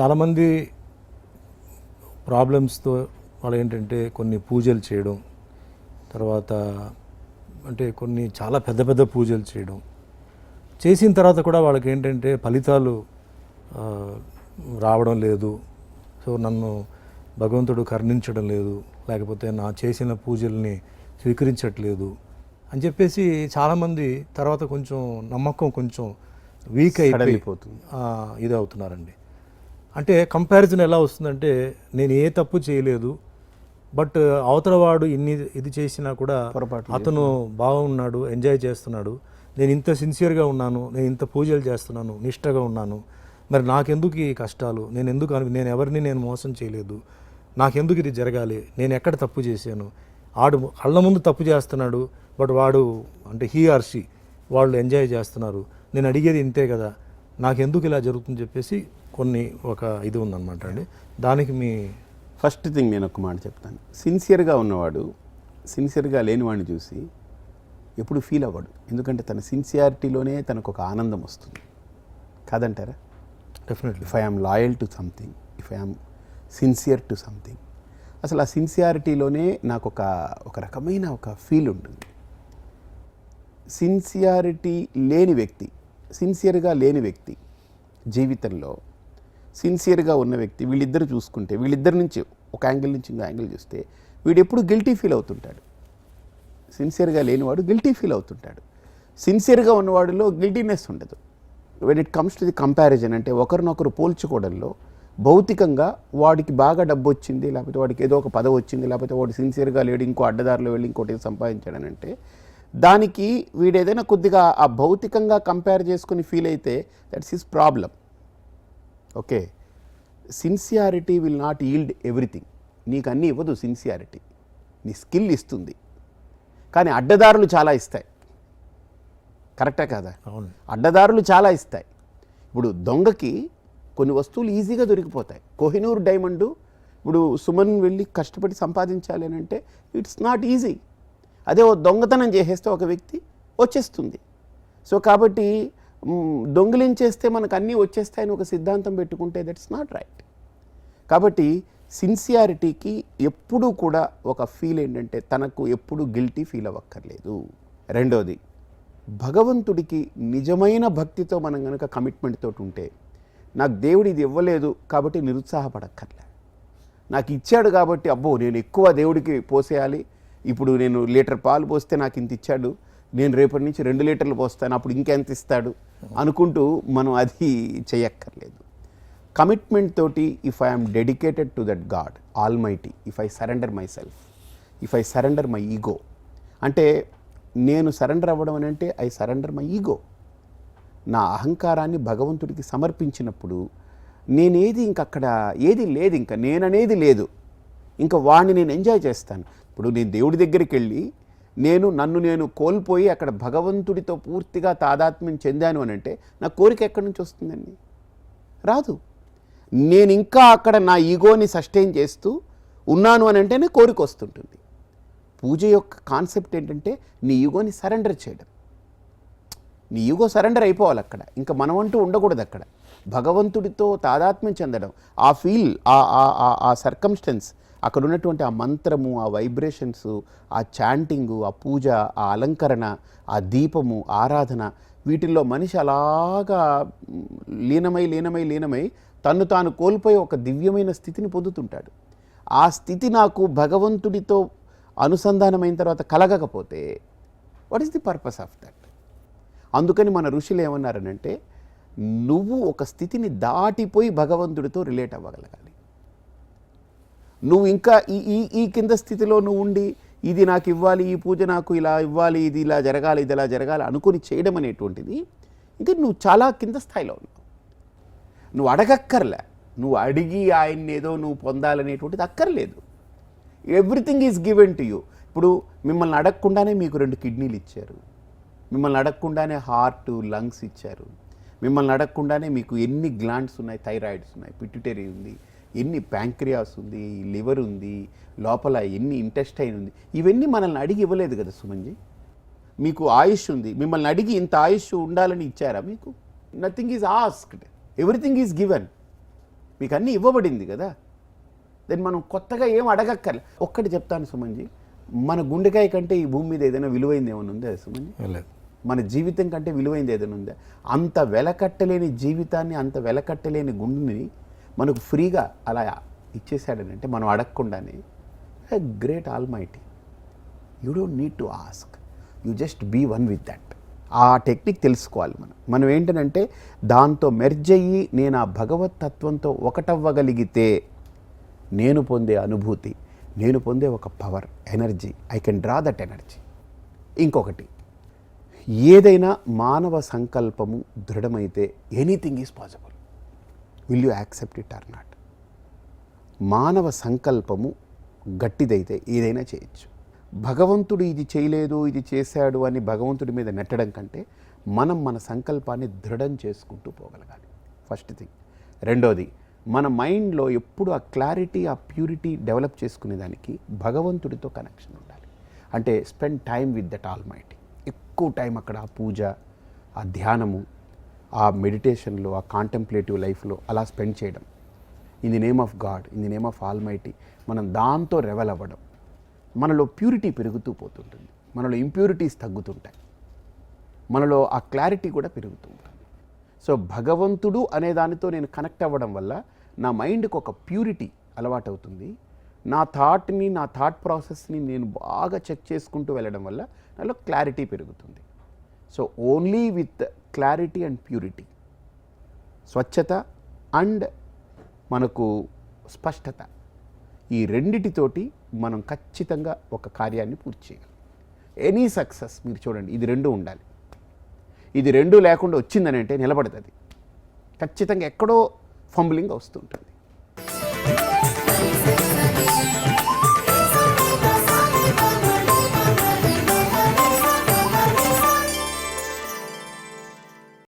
చాలామంది ప్రాబ్లమ్స్తో వాళ్ళు ఏంటంటే కొన్ని పూజలు చేయడం తర్వాత అంటే కొన్ని చాలా పెద్ద పెద్ద పూజలు చేయడం. చేసిన తర్వాత కూడా వాళ్ళకి ఏంటంటే ఫలితాలు రావడం లేదు. సో నన్ను భగవంతుడు కరుణించడం లేదు. లేకపోతే నా చేసిన పూజల్ని స్వీకరించట్లేదు అని చెప్పేసి చాలామంది తర్వాత కొంచెం నమ్మకం కొంచెం వీక్. ఆ, ఇది అవుతున్నారండి అంటే కంపారిజన్ ఎలా వస్తుందంటే నేను ఏ తప్పు చేయలేదు బట్ అవతల వాడు ఇన్ని ఇది చేసినా కూడా పొరపాట్లు అతను బాగున్నాడు ఎంజాయ్ చేస్తున్నాడు. నేను ఇంత సిన్సియర్గా ఉన్నాను నేను ఇంత పూజలు చేస్తున్నాను నిష్టగా ఉన్నాను. మరి నాకెందుకు ఈ కష్టాలు? నేను ఎందుకు అను నేను ఎవరిని నేను మోసం చేయలేదు. నాకెందుకు ఇది జరగాలి? నేను ఎక్కడ తప్పు చేశాను? ఆడు కళ్ళ ముందు తప్పు చేస్తున్నాడు బట్ వాడు అంటే హీ ఆర్ షీ వాళ్ళు ఎంజాయ్ చేస్తున్నారు. నేను అడిగేది ఇంతే కదా. నాకెందుకు ఇలా జరుగుతుంది చెప్పేసి కొన్ని ఒక ఇది ఉందన్నమాట అండి. దానికి మీ ఫస్ట్ థింగ్ నేను ఒక మాట చెప్తాను. సిన్సియర్గా ఉన్నవాడు సిన్సియర్గా లేనివాడిని చూసి ఎప్పుడు ఫీల్ అవ్వడు. ఎందుకంటే తన సిన్సియారిటీలోనే తనకు ఒక ఆనందం వస్తుంది. కాదంటారా? Definitely. If I'm loyal to something if I'm sincere to something అసలు ఆ సిన్సియారిటీలోనే నాకు ఒక ఒక రకమైన ఒక ఫీల్ ఉంటుంది. సిన్సియారిటీ లేని వ్యక్తి సిన్సియర్గా లేని వ్యక్తి జీవితంలో సిన్సియర్గా ఉన్న వ్యక్తి వీళ్ళిద్దరు చూసుకుంటే వీళ్ళిద్దరి నుంచి ఒక యాంగిల్ నుంచి ఇంకో యాంగిల్ చూస్తే వీడు ఎప్పుడు గిల్టీ ఫీల్ అవుతుంటాడు. సిన్సియర్గా లేనివాడు గిల్టీ ఫీల్ అవుతుంటాడు. సిన్సియర్గా ఉన్నవాడిలో గిల్టీనెస్ ఉండదు. When it comes to the comparison అంటే ఒకరినొకరు పోల్చుకోవడంలో భౌతికంగా వాడికి బాగా డబ్బు వచ్చింది లేకపోతే వాడికి ఏదో ఒక పదవి వచ్చింది లేకపోతే వాడు సిన్సియర్గా లేడు ఇంకో అడ్డదారిలో వెళ్ళి ఇంకోటి సంపాదించాడనంటే దానికి వీడు ఏదైనా కొద్దిగా ఆ భౌతికంగా కంపేర్ చేసుకుని ఫీల్ అయితే that's his problem okay. Sincerity will not yield everything. నీకు అన్నీ ఇవ్వదు సిన్సియారిటీ. నీ స్కిల్ ఇస్తుంది. కానీ అడ్డదారులు చాలా ఇస్తాయి. కరెక్టా కాదా? అవును. అడ్డదారులు చాలా ఇస్తాయి. ఇప్పుడు దొంగకి కొన్ని వస్తువులు ఈజీగా దొరికిపోతాయి. కోహినూర్ డైమండ్ ఇప్పుడు సుమన్ వెళ్ళి కష్టపడి సంపాదించాలి అని అంటే ఇట్స్ నాట్ ఈజీ. అదే ఓ దొంగతనం చేసేస్తే ఒక వ్యక్తి వచ్చేస్తుంది. సో కాబట్టి దొంగిలించేస్తే మనకు అన్నీ వచ్చేస్తాయని ఒక సిద్ధాంతం పెట్టుకుంటే దట్స్ నాట్ రైట్ కాబట్టి సిన్సియారిటీకి ఎప్పుడూ కూడా ఒక ఫీల్ ఏంటంటే తనకు ఎప్పుడు గిల్టీ ఫీల్ అవ్వక్కర్లేదు. రెండోది భగవంతుడికి నిజమైన భక్తితో మనం కనుక కమిట్మెంట్ తోటి ఉంటే నాకు దేవుడు ఇది ఇవ్వలేదు కాబట్టి నిరుత్సాహపడక్కర్లే. నాకు ఇచ్చాడు కాబట్టి అబ్బో నేను ఎక్కువ దేవుడికి పోసేయాలి ఇప్పుడు నేను లీటర్ పాలు పోస్తే నాకు ఇంత ఇచ్చాడు నేను రేపటి నుంచి రెండు లీటర్లు పోస్తాను అప్పుడు ఇంకెంత ఇస్తాడు అనుకుంటూ మనం అది చేయక్కర్లేదు. కమిట్మెంట్ తోటి if I'm dedicated to that god almighty if I surrender myself if I surrender my ego అంటే నేను సరెండర్ అవ్వడం అని అంటే ఐ సరెండర్ మై ఈగో నా అహంకారాన్ని భగవంతుడికి సమర్పించినప్పుడు నేనేది ఇంక అక్కడ ఏది లేదు ఇంకా నేననేది లేదు. ఇంకా వాడిని నేను ఎంజాయ్ చేస్తాను. ఇప్పుడు నేను దేవుడి దగ్గరికి వెళ్ళి నేను నన్ను నేను కోల్పోయి అక్కడ భగవంతుడితో పూర్తిగా తాదాత్మ్యం చెందాను అని అంటే నా కోరిక ఎక్కడి నుంచి వస్తుందండి? రాదు. నేను ఇంకా అక్కడ నా ఈగోని సస్టైన్ చేస్తూ ఉన్నాను అని అంటేనే కోరిక వస్తుంటుంది. పూజ యొక్క కాన్సెప్ట్ ఏంటంటే నీ ఈగోని సరెండర్ చేయడం. నీ ఈగో సరెండర్ అయిపోవాలి అక్కడ. ఇంకా మనం అంటూ ఉండకూడదు అక్కడ. భగవంతుడితో తాదాత్మ్యం చెందడం ఆ ఫీల్ ఆ ఆ- ఆ- ఆ సర్కమ్స్టెన్స్ అక్కడ ఉన్నటువంటి ఆ మంత్రము ఆ వైబ్రేషన్స్ ఆ చాంటింగు ఆ పూజ ఆ అలంకరణ ఆ దీపము ఆరాధన వీటిల్లో మనిషి అలాగా లీనమై లీనమై లీనమై తను తాను కోల్పోయి ఒక దివ్యమైన స్థితిని పొందుతుంటాడు. ఆ స్థితి నాకు భగవంతుడితో అనుసంధానమైన తర్వాత కలగకపోతే what is the purpose of that అందుకని మన ఋషులు ఏమన్నారనంటే నువ్వు ఒక స్థితిని దాటిపోయి భగవంతుడితో రిలేట్ అవ్వగలగాలి. నువ్వు ఇంకా ఈ ఈ ఈ కింద స్థితిలో నువ్వు ఉండి ఇది నాకు ఇవ్వాలి ఈ పూజ నాకు ఇలా ఇవ్వాలి ఇది ఇలా జరగాలి ఇది ఇలా జరగాలి అనుకుని చేయడం అనేటువంటిది ఇంకా నువ్వు చాలా కింద స్థాయిలో ఉన్నావు. నువ్వు అడగక్కర్లే. నువ్వు అడిగి ఆయన్ని ఏదో నువ్వు పొందాలనేటువంటిది అక్కర్లేదు. Everything is given to you ఇప్పుడు మిమ్మల్ని అడగకుండానే మీకు రెండు కిడ్నీలు ఇచ్చారు. మిమ్మల్ని అడగకుండానే హార్ట్ లంగ్స్ ఇచ్చారు. మిమ్మల్ని అడగకుండానే మీకు ఎన్ని గ్లాండ్స్ ఉన్నాయి? థైరాయిడ్స్ ఉన్నాయి పిట్యుటరీ ఉంది ఎన్ని ప్యాంక్రియాస్ ఉంది లివర్ ఉంది లోపల ఎన్ని ఇంటెస్టైన్ ఉంది ఇవన్నీ మనల్ని అడిగి ఇవ్వలేదు కదా సుమన్జీ మీకు ఆయుష్ ఉంది మిమ్మల్ని అడిగి ఇంత ఆయుష్ ఉండాలని ఇచ్చారా మీకు? Nothing is asked everything is given మీకు అన్నీ ఇవ్వబడింది కదా? దెన్ మనం కొత్తగా ఏం అడగక్కర్లే. ఒక్కటి చెప్తాను సుమన్జీ మన గుండెకాయ కంటే ఈ భూమి మీద ఏదైనా విలువైంది ఏమైనా ఉందా సుమన్జీ మన జీవితం కంటే విలువైంది ఏదైనా ఉందా? అంత వెలకట్టలేని జీవితాన్ని అంత వెలకట్టలేని గుండెని మనకు ఫ్రీగా అలా ఇచ్చేసాడనంటే మనం అడగకుండానే great almighty you don't need to ask you just be one with that. ఆ టెక్నిక్ తెలుసుకోవాలి మనం. మనం ఏంటంటే దాంతో మెర్జ్ అయ్యి నేను ఆ భగవత్ తత్వంతో ఒకటవ్వగలిగితే నేను పొందే అనుభూతి నేను పొందే ఒక power energy I can draw that energy. ఇంకొకటి ఏదైనా మానవ సంకల్పము దృఢమైతే anything is possible. Will you accept it or not. మానవ సంకల్పము గట్టిదైతే ఏదైనా చేయొచ్చు. భగవంతుడు ఇది చేయలేదు ఇది చేశాడు అని భగవంతుడి మీద నెట్టడం కంటే మనం మన సంకల్పాన్ని దృఢం చేసుకుంటూ పోగలగాలి. ఫస్ట్ థింగ్ రెండోది మన మైండ్లో ఎప్పుడు ఆ క్లారిటీ ఆ ప్యూరిటీ డెవలప్ చేసుకునేదానికి భగవంతుడితో కనెక్షన్ ఉండాలి. అంటే spend time with that almighty ఎక్కువ టైం అక్కడ ఆ పూజ ఆ ధ్యానము ఆ మెడిటేషన్లో ఆ కాంటెంప్లేటివ్ లైఫ్లో అలా స్పెండ్ చేయడం. In the name of god in the name of almighty మనం దాంతో రెవెల్ అవ్వడం. మనలో ప్యూరిటీ పెరుగుతూ పోతుంటుంది. మనలో ఇంప్యూరిటీస్ తగ్గుతుంటాయి. మనలో ఆ క్లారిటీ కూడా పెరుగుతూ ఉంటుంది. సో భగవంతుడు అనే దానితో నేను కనెక్ట్ అవ్వడం వల్ల నా మైండ్కి ఒక ప్యూరిటీ అలవాటవుతుంది. నా థాట్ని నా థాట్ ప్రాసెస్ని నేను బాగా చెక్ చేసుకుంటూ వెళ్ళడం వల్ల నాలో క్లారిటీ పెరుగుతుంది. So only with clarity and purity. స్వచ్ఛత అండ్ మనకు స్పష్టత. ఈ రెండిటితోటి మనం ఖచ్చితంగా ఒక కార్యాన్ని పూర్తి చేయగలం ఎనీ సక్సెస్ మీరు చూడండి ఇది రెండు ఉండాలి. ఇది రెండు లేకుండా వచ్చిందని అంటే నిలబడుతుంది. ఖచ్చితంగా ఎక్కడో ఫంబ్లింగ్ వస్తుంటుంది.